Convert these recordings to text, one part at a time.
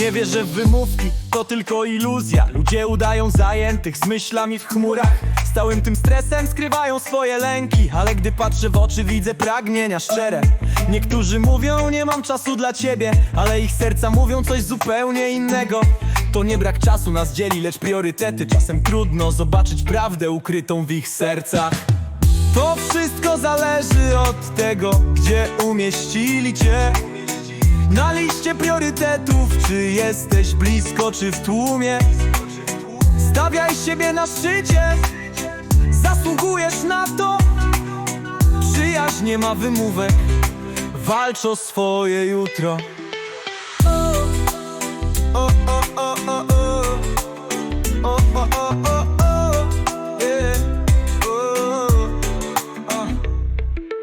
Nie wierzę w wymówki, to tylko iluzja. Ludzie udają zajętych z myślami w chmurach. Z całym tym stresem skrywają swoje lęki. Ale gdy patrzę w oczy widzę pragnienia szczere. Niektórzy mówią nie mam czasu dla ciebie Ale ich serca mówią coś zupełnie innego. To nie brak czasu nas dzieli, lecz priorytety. Czasem trudno zobaczyć prawdę ukrytą w ich sercach. To wszystko zależy od tego, gdzie umieścili cię Na liście priorytetów, czy jesteś blisko, czy w tłumie. Stawiaj siebie na szczycie, zasługujesz na to. Przyjaźń nie ma wymówek, walcz o swoje jutro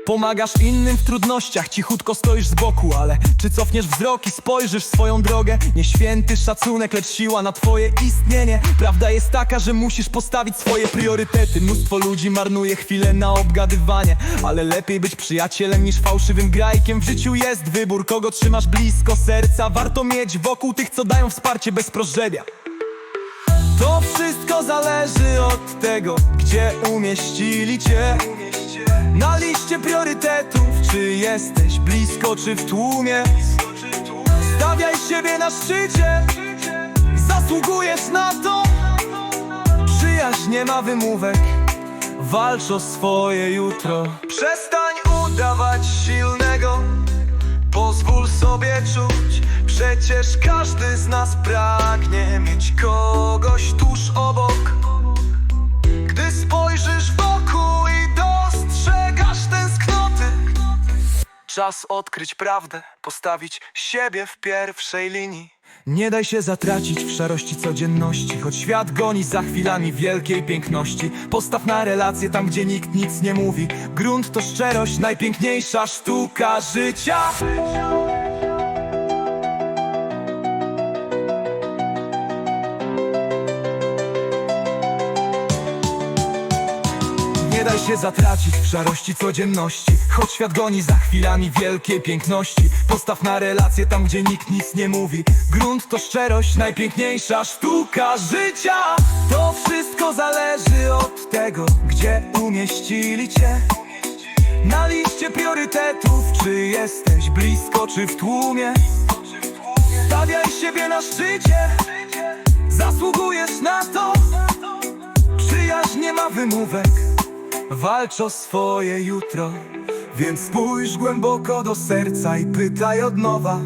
Pomagasz innym w trudnościach, cichutko stoisz z boku Ale czy cofniesz wzrok i spojrzysz swoją drogę? Nie święty szacunek, lecz siła na twoje istnienie. Prawda jest taka, że musisz postawić swoje priorytety. Mnóstwo ludzi marnuje chwilę na obgadywanie Ale lepiej być przyjacielem niż fałszywym grajkiem. W życiu jest wybór, kogo trzymasz blisko serca. Warto mieć wokół tych, co dają wsparcie bez proszenia to wszystko zależy od tego, gdzie umieścili cię Na liście priorytetów, czy jesteś blisko, czy w tłumie. Stawiaj siebie na szczycie, zasługujesz na to. Przyjaźń nie ma wymówek, walcz o swoje jutro. Przestań udawać silnego, Pozwól sobie czuć, przecież każdy z nas pragnie czas odkryć prawdę, postawić siebie w pierwszej linii. Nie daj się zatracić w szarości codzienności Choć świat goni za chwilami wielkiej piękności. Postaw na relacje tam, gdzie nikt nic nie mówi. Grunt to szczerość, najpiękniejsza sztuka życia Nie daj się zatracić w szarości codzienności. Choć świat goni za chwilami wielkiej piękności. Postaw na relacje tam, gdzie nikt nic nie mówi. Grunt to szczerość, najpiękniejsza sztuka życia. To wszystko zależy od tego, gdzie umieścili cię. Na liście priorytetów, czy jesteś blisko, czy w tłumie. Stawiaj siebie na szczycie. Zasługujesz na to. Przyjaźń nie ma wymówek walcz o swoje jutro Więc spójrz głęboko do serca i pytaj od nowa.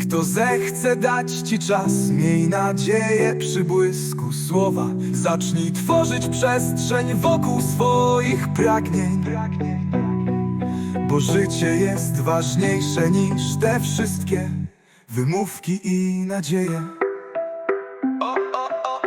Kto zechce dać ci czas, miej nadzieję przy błysku słowa. Zacznij tworzyć przestrzeń wokół swoich pragnień Bo życie jest ważniejsze niż te wszystkie wymówki i nadzieje. Oh, oh, oh,